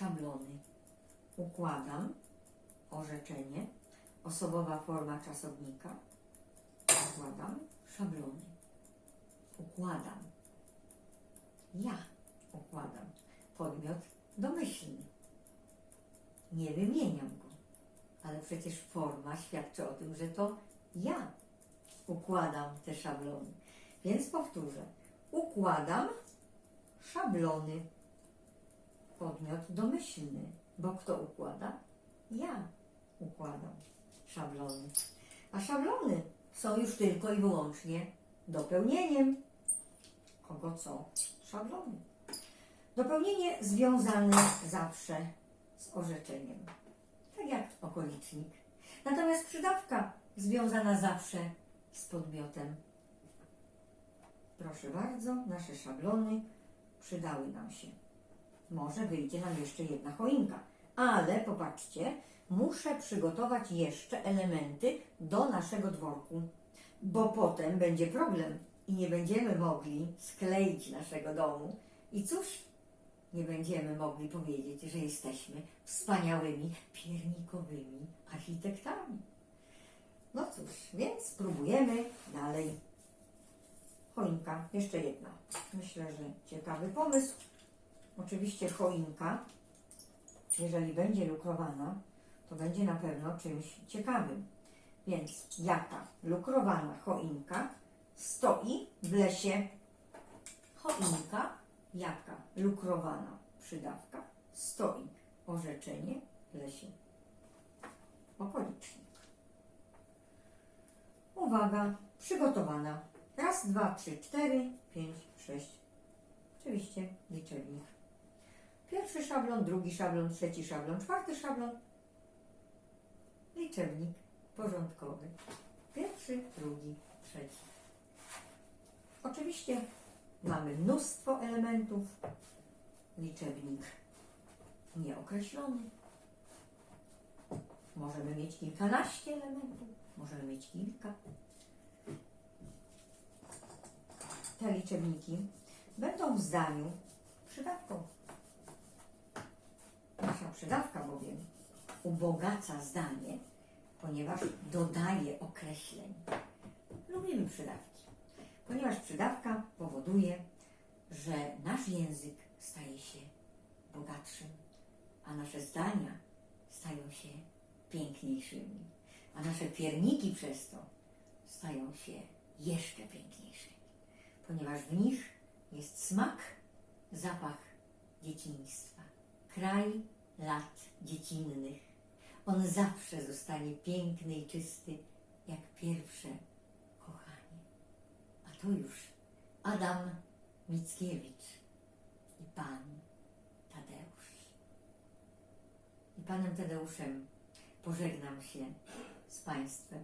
szablony. Układam orzeczenie, osobowa forma czasownika. Układam szablony. Układam. Ja układam. Podmiot domyślny. Nie wymieniam go, ale przecież forma świadczy o tym, że to ja układam te szablony. Więc powtórzę. Układam szablony. Podmiot domyślny. Bo kto układa? Ja układam szablony. A szablony są już tylko i wyłącznie dopełnieniem. Kogo co? Szablony. Dopełnienie związane zawsze z orzeczeniem. Tak jak okolicznik. Natomiast przydawka związana zawsze z podmiotem. Proszę bardzo, nasze szablony przydały nam się. Może wyjdzie nam jeszcze jedna choinka. Ale popatrzcie, muszę przygotować jeszcze elementy do naszego dworku, bo potem będzie problem i nie będziemy mogli skleić naszego domu. I cóż, nie będziemy mogli powiedzieć, że jesteśmy wspaniałymi piernikowymi architektami. No cóż, więc spróbujemy dalej. Choinka, jeszcze jedna. Myślę, że ciekawy pomysł. Oczywiście choinka, jeżeli będzie lukrowana, to będzie na pewno czymś ciekawym. Więc jaka lukrowana choinka stoi w lesie? Choinka, jaka lukrowana przydawka stoi orzeczenie w lesie. Okolicznik. Uwaga, przygotowana. Raz, dwa, trzy, cztery, pięć, sześć. Oczywiście liczebnik. Pierwszy szablon, drugi szablon, trzeci szablon, czwarty szablon. Liczebnik porządkowy. Pierwszy, drugi, trzeci. Oczywiście mamy mnóstwo elementów. Liczebnik nieokreślony. Możemy mieć kilkanaście elementów, możemy mieć kilka. Te liczebniki będą w zdaniu przydawką. Przydawka bowiem ubogaca zdanie, ponieważ dodaje określeń. Lubimy przydawki, ponieważ przydawka powoduje, że nasz język staje się bogatszym, a nasze zdania stają się piękniejszymi, a nasze pierniki przez to stają się jeszcze piękniejszymi, ponieważ w nich jest smak, zapach dzieciństwa, kraj lat dziecinnych. On zawsze zostanie piękny i czysty, jak pierwsze kochanie. A to już Adam Mickiewicz i Pan Tadeusz. I Panem Tadeuszem pożegnam się z Państwem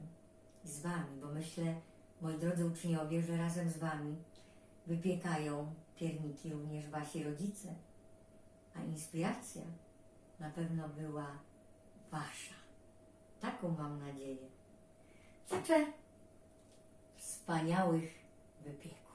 i z Wami, bo myślę, moi drodzy uczniowie, że razem z Wami wypiekają pierniki również Wasi rodzice, a inspiracja na pewno była Wasza. Taką mam nadzieję. Życzę wspaniałych wypieków.